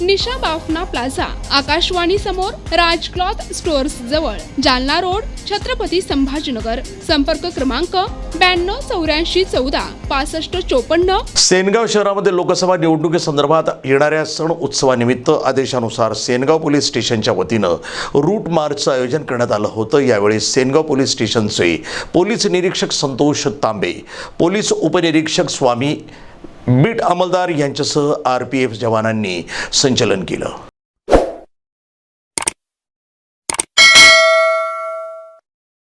निशा Bafna plaza Akashvani समोर Raj cloth stores जवळ Jalna road Chhatrapati Sambhajinagar. संपर्क क्रमांक ब्याण्णव चौऱ्याऐंशी चौदा पासष्ट चोपन्न. सेनगाव शहरामध्ये लोकसभा निवडणुकीसंदर्भात येणाऱ्या सण उत्सवानिमित्त आदेशानुसार सेनगाव पोलीस स्टेशनच्या वतीनं रूट मार्चचं आयोजन करण्यात आलं होतं. यावेळी सेनगाव पोलीस स्टेशनचे पोलीस निरीक्षक संतोष तांबे पोलीस उपनिरीक्षक स्वामी बीट अंमलदार यांच्यासह आर पी एफ जवानांनी संचलन केलं.